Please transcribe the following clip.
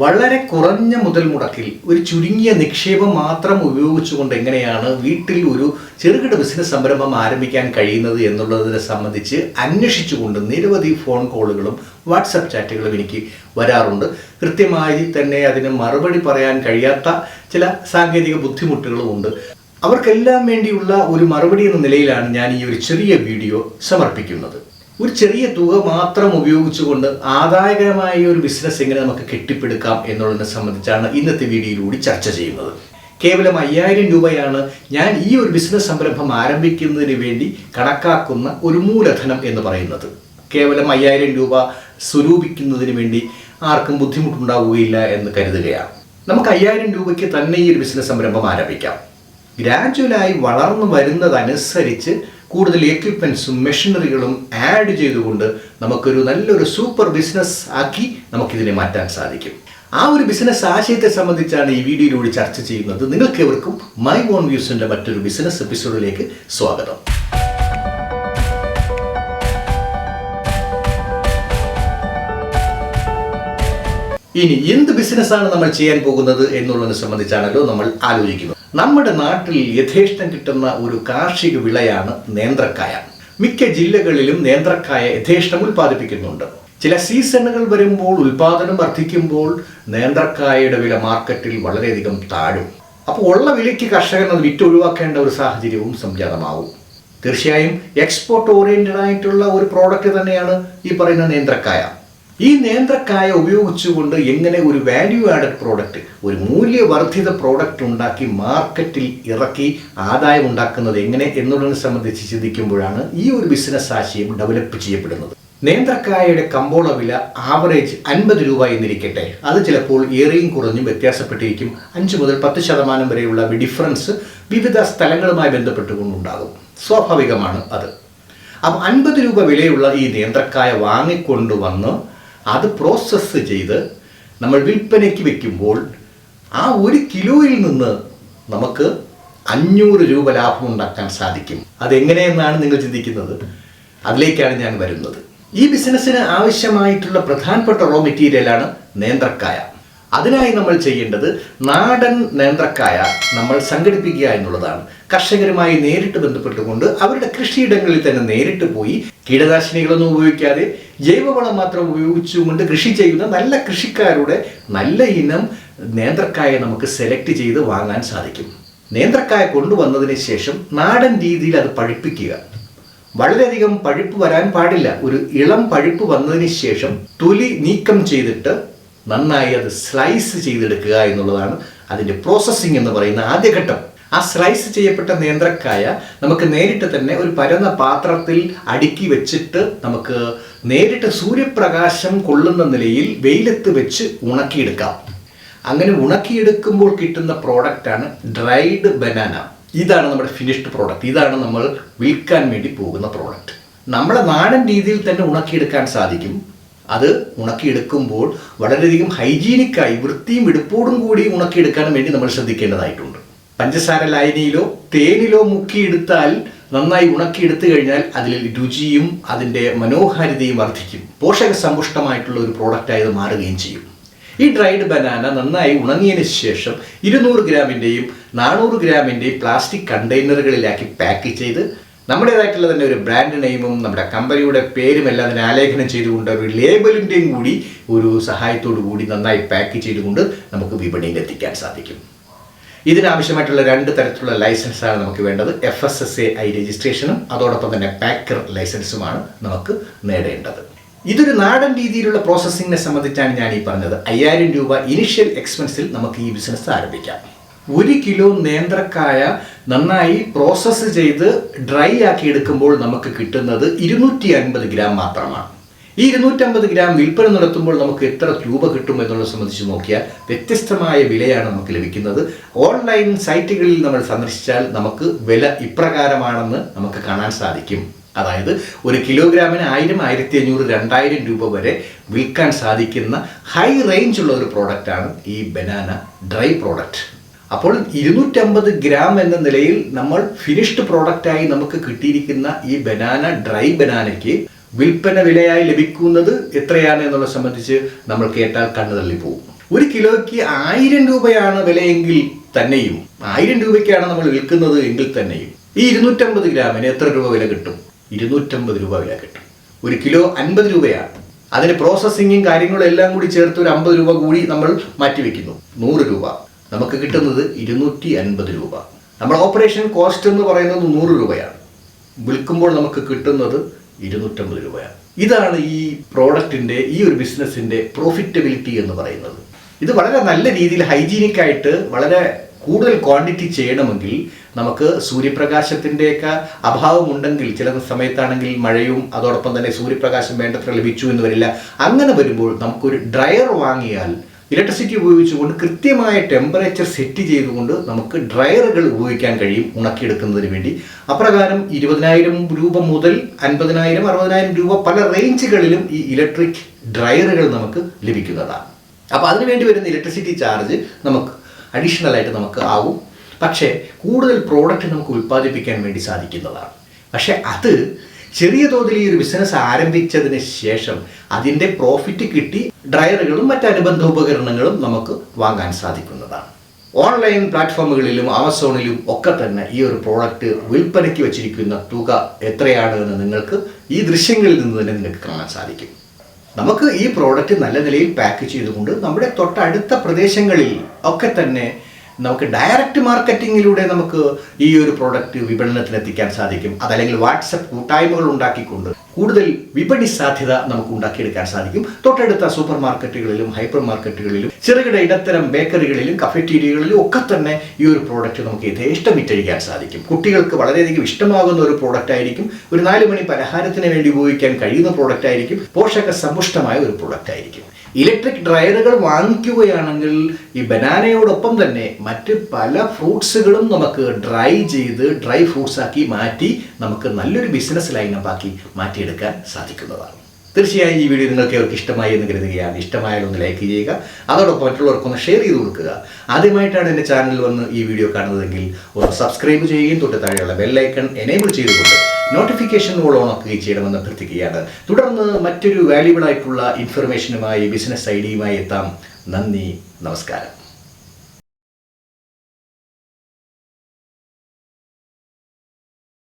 വളരെ കുറഞ്ഞ മുതൽ മുടക്കിൽ ഒരു ചുരുങ്ങിയ നിക്ഷേപം മാത്രം ഉപയോഗിച്ചുകൊണ്ട് എങ്ങനെയാണ് വീട്ടിൽ ഒരു ചെറുകിട ബിസിനസ് സംരംഭം ആരംഭിക്കാൻ കഴിയുന്നത് എന്നുള്ളതിനെ സംബന്ധിച്ച് അന്വേഷിച്ചുകൊണ്ട് നിരവധി ഫോൺ കോളുകളും വാട്സപ്പ് ചാറ്റുകളും എനിക്ക് വരാറുണ്ട്. കൃത്യമായി തന്നെ അതിന് മറുപടി പറയാൻ കഴിയാത്ത ചില സാങ്കേതിക ബുദ്ധിമുട്ടുകളും ഉണ്ട്. അവർക്കെല്ലാം വേണ്ടിയുള്ള ഒരു മറുപടി എന്ന നിലയിലാണ് ഞാൻ ഈ ഒരു ചെറിയ വീഡിയോ സമർപ്പിക്കുന്നത്. ഒരു ചെറിയ തുക മാത്രം ഉപയോഗിച്ചുകൊണ്ട് ആദായകരമായ ഒരു ബിസിനസ് എങ്ങനെ നമുക്ക് കെട്ടിപ്പടുക്കാം എന്നുള്ളതിനെ സംബന്ധിച്ചാണ് ഇന്നത്തെ വീഡിയോയിലൂടെ ചർച്ച ചെയ്യുന്നത്. കേവലം അയ്യായിരം രൂപയാണ് ഞാൻ ഈ ഒരു ബിസിനസ് സംരംഭം ആരംഭിക്കുന്നതിന് വേണ്ടി കണക്കാക്കുന്ന ഒരു മൂലധനം എന്ന് പറയുന്നത്. കേവലം അയ്യായിരം രൂപ സ്വരൂപിക്കുന്നതിന് വേണ്ടി ആർക്കും ബുദ്ധിമുട്ടുണ്ടാവുകയില്ല എന്ന് കരുതുകയാണ്. നമുക്ക് അയ്യായിരം രൂപയ്ക്ക് തന്നെ ഈ ഒരു ബിസിനസ് സംരംഭം ആരംഭിക്കാം. ഗ്രാജുവലായി വളർന്നു വരുന്നതനുസരിച്ച് കൂടുതൽ എക്യുപ്മെൻസും മെഷീനറികളും ആഡ് ചെയ്തുകൊണ്ട് നമുക്കൊരു നല്ലൊരു സൂപ്പർ ബിസിനസ് ആക്കി നമുക്കിതിനെ മാറ്റാൻ സാധിക്കും. ആ ഒരു ബിസിനസ് ആശയത്തെ സംബന്ധിച്ചാണ് ഈ വീഡിയോയിലൂടെ ചർച്ച ചെയ്യുന്നത്. നിങ്ങൾക്ക് എവർക്കും മൈ ഓൺ വ്യൂസിന്റെ മറ്റൊരു ബിസിനസ് എപ്പിസോഡിലേക്ക് സ്വാഗതം. ഇനി എന്ത് ബിസിനസ്സാണ് നമ്മൾ ചെയ്യാൻ പോകുന്നത് എന്നുള്ളതിനെ സംബന്ധിച്ചാണല്ലോ നമ്മൾ ആലോചിക്കുന്നത്. നമ്മുടെ നാട്ടിൽ യഥേഷ്ടം കിട്ടുന്ന ഒരു കാർഷിക വിളയാണ് നേന്ത്രക്കായ. മിക്ക ജില്ലകളിലും നേന്ത്രക്കായ യഥേഷ്ടം ഉൽപ്പാദിപ്പിക്കുന്നുണ്ട്. ചില സീസണുകൾ വരുമ്പോൾ ഉൽപാദനം വർദ്ധിക്കുമ്പോൾ നേന്ത്രക്കായയുടെ വില മാർക്കറ്റിൽ വളരെയധികം താഴും. അപ്പോൾ ഉള്ള വിലയ്ക്ക് കർഷകൻ അത് വിറ്റൊഴിവാക്കേണ്ട ഒരു സാഹചര്യവും സംജാതമാവും. തീർച്ചയായും എക്സ്പോർട്ട് ഓറിയന്റഡ് ആയിട്ടുള്ള ഒരു പ്രോഡക്റ്റ് തന്നെയാണ് ഈ പറയുന്ന നേന്ത്രക്കായ. ഈ നേന്ത്രക്കായ ഉപയോഗിച്ചുകൊണ്ട് എങ്ങനെ ഒരു വാല്യൂ ആഡഡ് പ്രോഡക്റ്റ് ഒരു മൂല്യവർദ്ധിത പ്രോഡക്റ്റ് ഉണ്ടാക്കി മാർക്കറ്റിൽ ഇറക്കി ആദായം ഉണ്ടാക്കുന്നത് എങ്ങനെ എന്നുള്ളതിനെ സംബന്ധിച്ച് ചിന്തിക്കുമ്പോഴാണ് ഈ ഒരു ബിസിനസ് ആശയം ഡെവലപ്പ് ചെയ്യപ്പെടുന്നത്. നേന്ത്രക്കായയുടെ കമ്പോള വില ആവറേജ് അൻപത് രൂപ എന്നിരിക്കട്ടെ. അത് ചിലപ്പോൾ ഏറെയും കുറഞ്ഞും വ്യത്യാസപ്പെട്ടിരിക്കും. അഞ്ച് മുതൽ പത്ത് ശതമാനം വരെയുള്ള ഡിഫറൻസ് വിവിധ സ്ഥലങ്ങളുമായി ബന്ധപ്പെട്ടുകൊണ്ടുണ്ടാകും. സ്വാഭാവികമാണ് അത്. അപ്പം അൻപത് രൂപ വിലയുള്ള ഈ നേന്ത്രക്കായ വാങ്ങിക്കൊണ്ടുവന്ന് അത് പ്രോസസ്സ് ചെയ്ത് നമ്മൾ വിൽപ്പനയ്ക്ക് വെക്കുമ്പോൾ ആ ഒരു കിലോയിൽ നിന്ന് നമുക്ക് അഞ്ഞൂറ് രൂപ ലാഭം ഉണ്ടാക്കാൻ സാധിക്കും. അതെങ്ങനെയെന്നാണ് നിങ്ങൾ ചിന്തിക്കുന്നത്? അതിലേക്കാണ് ഞാൻ വരുന്നത്. ഈ ബിസിനസ്സിന് ആവശ്യമായിട്ടുള്ള പ്രധാനപ്പെട്ട റോ മെറ്റീരിയലാണ് നേന്ത്രക്കായ. അതിനായി നമ്മൾ ചെയ്യേണ്ടത് നാടൻ നേന്ത്രക്കായ നമ്മൾ സംഘടിപ്പിക്കുക എന്നുള്ളതാണ്. കർഷകരുമായി നേരിട്ട് ബന്ധപ്പെട്ടുകൊണ്ട് അവരുടെ കൃഷിയിടങ്ങളിൽ തന്നെ നേരിട്ട് പോയി കീടനാശിനികളൊന്നും ഉപയോഗിക്കാതെ ജൈവവളം മാത്രം ഉപയോഗിച്ചുകൊണ്ട് കൃഷി ചെയ്യുന്ന നല്ല കൃഷിക്കാരുടെ നല്ല ഇനം നേന്ത്രക്കായ നമുക്ക് സെലക്ട് ചെയ്ത് വാങ്ങാൻ സാധിക്കും. നേന്ത്രക്കായ കൊണ്ടുവന്നതിന് ശേഷം നാടൻ രീതിയിൽ അത് പഴുപ്പിക്കുക. വളരെയധികം പഴുപ്പ് വരാൻ പാടില്ല. ഒരു ഇളം പഴുപ്പ് വന്നതിന് ശേഷം തൊലി നീക്കം ചെയ്തിട്ട് നന്നായി അത് സ്ലൈസ് ചെയ്തെടുക്കുക എന്നുള്ളതാണ് അതിന്റെ പ്രോസസ്സിംഗ് എന്ന് പറയുന്ന ആദ്യഘട്ടം. ആ സ്ലൈസ് ചെയ്യപ്പെട്ട നേന്ത്രക്കായ നമുക്ക് നേരിട്ട് തന്നെ ഒരു പരന്ന പാത്രത്തിൽ അടുക്കി വെച്ചിട്ട് നമുക്ക് നേരിട്ട് സൂര്യപ്രകാശം കൊള്ളുന്ന നിലയിൽ വെയിലത്ത് വെച്ച് ഉണക്കിയെടുക്കാം. അങ്ങനെ ഉണക്കിയെടുക്കുമ്പോൾ കിട്ടുന്ന പ്രോഡക്റ്റാണ് ഡ്രൈഡ് ബനാന ഇതാണ് നമ്മുടെ ഫിനിഷ്ഡ് പ്രോഡക്റ്റ് ഇതാണ് നമ്മൾ വിൽക്കാൻ വേണ്ടി പോകുന്ന പ്രോഡക്റ്റ് നമ്മളെ നാടൻ രീതിയിൽ തന്നെ ഉണക്കിയെടുക്കാൻ സാധിക്കും. അത് ഉണക്കിയെടുക്കുമ്പോൾ വളരെയധികം ഹൈജീനിക്കായി വൃത്തിയും എടുപ്പോടും കൂടി ഉണക്കിയെടുക്കാനും വേണ്ടി നമ്മൾ ശ്രദ്ധിക്കേണ്ടതായിട്ടുണ്ട്. പഞ്ചസാര ലായനിയിലോ തേനിലോ മുക്കിയെടുത്താൽ നന്നായി ഉണക്കിയെടുത്തു കഴിഞ്ഞാൽ അതിൽ രുചിയും അതിന്റെ മനോഹാരിതയും വർദ്ധിക്കും. പോഷക സമ്പുഷ്ടമായിട്ടുള്ള ഒരു പ്രോഡക്റ്റായി ഇത് മാറുകയും ചെയ്യും. ഈ ഡ്രൈഡ് ബനാന നന്നായി ഉണങ്ങിയതിന് ശേഷം ഇരുന്നൂറ് ഗ്രാമിന്റെയും നാനൂറ് ഗ്രാമിന്റെയും പ്ലാസ്റ്റിക് കണ്ടെയ്നറുകളിലാക്കി പാക്ക് ചെയ്ത് നമ്മുടേതായിട്ടുള്ള തന്നെ ഒരു ബ്രാൻഡ് നെയിമും നമ്മുടെ കമ്പനിയുടെ പേരും എല്ലാം അതിനെ ആലേഖനം ചെയ്തുകൊണ്ട് ഒരു ലേബലിന്റെയും കൂടി ഒരു സഹായത്തോടു കൂടി നന്നായി പാക്ക് ചെയ്തുകൊണ്ട് നമുക്ക് വിപണിയിൽ എത്തിക്കാൻ സാധിക്കും. ഇതിനാവശ്യമായിട്ടുള്ള രണ്ട് തരത്തിലുള്ള ലൈസൻസാണ് നമുക്ക് വേണ്ടത്. F S S A I രജിസ്ട്രേഷനും അതോടൊപ്പം തന്നെ പാക്കർ ലൈസൻസുമാണ് നമുക്ക് നേടേണ്ടത്. ഇതൊരു നാടൻ രീതിയിലുള്ള പ്രോസസ്സിങ്ങിനെ സംബന്ധിച്ചാണ് ഞാൻ ഈ പറഞ്ഞത്. അയ്യായിരം രൂപ ഇനിഷ്യൽ എക്സ്പെൻസിൽ നമുക്ക് ഈ ബിസിനസ് ആരംഭിക്കാം. ഒരു കിലോ നേന്ത്രക്കായ നന്നായി പ്രോസസ്സ് ചെയ്ത് ഡ്രൈ ആക്കി എടുക്കുമ്പോൾ നമുക്ക് കിട്ടുന്നത് ഇരുന്നൂറ്റി അൻപത് ഗ്രാം മാത്രമാണ്. ഈ ഇരുന്നൂറ്റമ്പത് ഗ്രാം വിൽപ്പന നടത്തുമ്പോൾ നമുക്ക് എത്ര രൂപ കിട്ടും എന്നുള്ളത് സംബന്ധിച്ച് നോക്കിയാൽ വ്യത്യസ്തമായ വിലയാണ് നമുക്ക് ലഭിക്കുന്നത്. ഓൺലൈൻ സൈറ്റുകളിൽ നമ്മൾ സന്ദർശിച്ചാൽ നമുക്ക് വില ഇപ്രകാരമാണെന്ന് നമുക്ക് കാണാൻ സാധിക്കും. അതായത് ഒരു കിലോഗ്രാമിന് ആയിരം ആയിരത്തി അഞ്ഞൂറ് രണ്ടായിരം രൂപ വരെ വിൽക്കാൻ സാധിക്കുന്ന ഹൈ റേഞ്ച് ഉള്ള ഒരു പ്രോഡക്റ്റാണ് ഈ ബനാന ഡ്രൈ പ്രോഡക്റ്റ് അപ്പോൾ ഇരുന്നൂറ്റമ്പത് ഗ്രാം എന്ന നിലയിൽ നമ്മൾ ഫിനിഷ്ഡ് പ്രോഡക്റ്റായി നമുക്ക് കിട്ടിയിരിക്കുന്ന ഈ ബനാന ഡ്രൈ ബനാനയ്ക്ക് വിൽപ്പന വിലയായി ലഭിക്കുന്നത് എത്രയാണ് എന്നുള്ളത് സംബന്ധിച്ച് നമ്മൾ കേട്ടാൽ കണ്ണു തള്ളി പോകും. ഒരു കിലോയ്ക്ക് ആയിരം രൂപയാണ് വിലയെങ്കിൽ തന്നെയും ആയിരം രൂപയ്ക്കാണ് നമ്മൾ വിൽക്കുന്നത് എങ്കിൽ തന്നെയും ഈ ഇരുന്നൂറ്റമ്പത് ഗ്രാമിന് എത്ര രൂപ വില കിട്ടും? ഇരുന്നൂറ്റമ്പത് രൂപ വില കിട്ടും. ഒരു കിലോ അൻപത് രൂപയാണ്. അതിന് പ്രോസസ്സിങ്ങും കാര്യങ്ങളും എല്ലാം കൂടി ചേർത്ത് ഒരു അമ്പത് രൂപ കൂടി നമ്മൾ മാറ്റിവെക്കുന്നു നൂറ് രൂപ. നമുക്ക് കിട്ടുന്നത് ഇരുന്നൂറ്റി അൻപത് രൂപ. നമ്മൾ ഓപ്പറേഷൻ കോസ്റ്റ് എന്ന് പറയുന്നത് നൂറ് രൂപയാണ്. വിൽക്കുമ്പോൾ നമുക്ക് കിട്ടുന്നത് ഇരുന്നൂറ്റമ്പത് രൂപയാണ്. ഇതാണ് ഈ പ്രോഡക്റ്റിന്റെ ഈ ഒരു ബിസിനസ്സിന്റെ പ്രോഫിറ്റബിലിറ്റി എന്ന് പറയുന്നത്. ഇത് വളരെ നല്ല രീതിയിൽ ഹൈജീനിക് ആയിട്ട് വളരെ കൂടുതൽ ക്വാണ്ടിറ്റി ചെയ്യണമെങ്കിൽ നമുക്ക് സൂര്യപ്രകാശത്തിന്റെയൊക്കെ അഭാവമുണ്ടെങ്കിൽ ചില സമയത്താണെങ്കിൽ മഴയും അതോടൊപ്പം തന്നെ സൂര്യപ്രകാശം വേണ്ടത്ര ലഭിച്ചു എന്ന് വരില്ല. അങ്ങനെ വരുമ്പോൾ നമുക്കൊരു ഡ്രയർ വാങ്ങിയാൽ ഇലക്ട്രിസിറ്റി ഉപയോഗിച്ചുകൊണ്ട് കൃത്യമായ ടെമ്പറേച്ചർ സെറ്റ് ചെയ്തുകൊണ്ട് നമുക്ക് ഡ്രയറുകൾ ഉപയോഗിക്കാൻ കഴിയും ഉണക്കിയെടുക്കുന്നതിന് വേണ്ടി. അപ്രകാരം ഇരുപതിനായിരം രൂപ മുതൽ അൻപതിനായിരം അറുപതിനായിരം രൂപ പല റേഞ്ചുകളിലും ഈ ഇലക്ട്രിക് ഡ്രയറുകൾ നമുക്ക് ലഭിക്കുന്നതാണ്. അപ്പോൾ അതിനു വേണ്ടി വരുന്ന ഇലക്ട്രിസിറ്റി ചാർജ് നമുക്ക് അഡീഷണൽ ആയിട്ട് നമുക്ക് ആവും. പക്ഷേ കൂടുതൽ പ്രോഡക്റ്റ് നമുക്ക് ഉൽപ്പാദിപ്പിക്കാൻ വേണ്ടി സാധിക്കുന്നതാണ്. പക്ഷേ അത് ചെറിയ തോതിൽ ഈ ഒരു ബിസിനസ് ആരംഭിച്ചതിന് ശേഷം അതിന്റെ പ്രോഫിറ്റ് കിട്ടി ഡ്രയറുകളും മറ്റനുബന്ധ ഉപകരണങ്ങളും നമുക്ക് വാങ്ങാൻ സാധിക്കുന്നതാണ്. ഓൺലൈൻ പ്ലാറ്റ്ഫോമുകളിലും ആമസോണിലും ഒക്കെ തന്നെ ഈ ഒരു പ്രോഡക്റ്റ് വിൽപ്പനയ്ക്ക് വെച്ചിരിക്കുന്ന തുക എത്രയാണ് എന്ന് നിങ്ങൾക്ക് ഈ ദൃശ്യങ്ങളിൽ നിന്ന് തന്നെ നിങ്ങൾക്ക് കാണാൻ സാധിക്കും. നമുക്ക് ഈ പ്രോഡക്റ്റ് നല്ല നിലയിൽ പാക്ക് ചെയ്തുകൊണ്ട് നമ്മുടെ തൊട്ടടുത്ത പ്രദേശങ്ങളിൽ ഒക്കെ തന്നെ നമുക്ക് ഡയറക്റ്റ് മാർക്കറ്റിങ്ങിലൂടെ നമുക്ക് ഈ ഒരു പ്രോഡക്റ്റ് വിപണനത്തിൽ എത്തിക്കാൻ സാധിക്കും. അതല്ലെങ്കിൽ വാട്സപ്പ് കൂട്ടായ്മകൾ ഉണ്ടാക്കിക്കൊണ്ട് കൂടുതൽ വിപണി സാധ്യത നമുക്ക് ഉണ്ടാക്കിയെടുക്കാൻ സാധിക്കും. തൊട്ടടുത്ത സൂപ്പർ മാർക്കറ്റുകളിലും ഹൈപ്പർ മാർക്കറ്റുകളിലും ചെറുകിട ഇടത്തരം ബേക്കറികളിലും കഫറ്റീരിയകളിലും ഒക്കെ തന്നെ ഈ ഒരു പ്രോഡക്റ്റ് നമുക്ക് യഥേഷ്ടം വിറ്റഴിക്കാൻ സാധിക്കും. കുട്ടികൾക്ക് വളരെയധികം ഇഷ്ടമാകുന്ന ഒരു പ്രോഡക്റ്റ് ആയിരിക്കും. ഒരു നാല് മണി പലഹാരത്തിന് വേണ്ടി ഉപയോഗിക്കാൻ കഴിയുന്ന പ്രോഡക്റ്റ് ആയിരിക്കും. പോഷക സമ്പുഷ്ടമായ ഒരു പ്രോഡക്റ്റ് ആയിരിക്കും. ഇലക്ട്രിക് ഡ്രയറുകൾ വാങ്ങിക്കുകയാണെങ്കിൽ ഈ ബനാനയോടൊപ്പം തന്നെ മറ്റ് പല ഫ്രൂട്ട്സുകളും നമുക്ക് ഡ്രൈ ചെയ്ത് ഡ്രൈ ഫ്രൂട്ട്സ് ആക്കി മാറ്റി നമുക്ക് നല്ലൊരു ബിസിനസ് ലൈനപ്പ് ആക്കി മാറ്റിയെടുക്കാൻ സാധിക്കുന്നതാണ്. തീർച്ചയായും ഈ വീഡിയോ നിങ്ങൾക്ക് ഇഷ്ടമായി എന്ന് കരുതുകയാണ്. ഇഷ്ടമായാലും ഒന്ന് ലൈക്ക് ചെയ്യുക. അതോടൊപ്പം മറ്റുള്ളവർക്കൊന്ന് ഷെയർ ചെയ്ത് കൊടുക്കുക. ആദ്യമായിട്ടാണ് എന്റെ ചാനൽ വന്ന് ഈ വീഡിയോ കാണുന്നതെങ്കിൽ ഒന്ന് സബ്സ്ക്രൈബ് ചെയ്യുകയും തൊട്ട് താഴെയുള്ള ബെല്ലൈക്കൺ എനേബിൾ ചെയ്തുകൊണ്ട് നോട്ടിഫിക്കേഷൻ ഓൾ ഓൺ ആക്കുകയും ചെയ്യണമെന്ന് അഭ്യർത്ഥിക്കുകയാണ്. തുടർന്ന് മറ്റൊരു വാല്യുബിൾ ആയിട്ടുള്ള ഇൻഫർമേഷനുമായി ബിസിനസ് ഐഡിയുമായി എത്താം. നന്ദി നമസ്കാരം.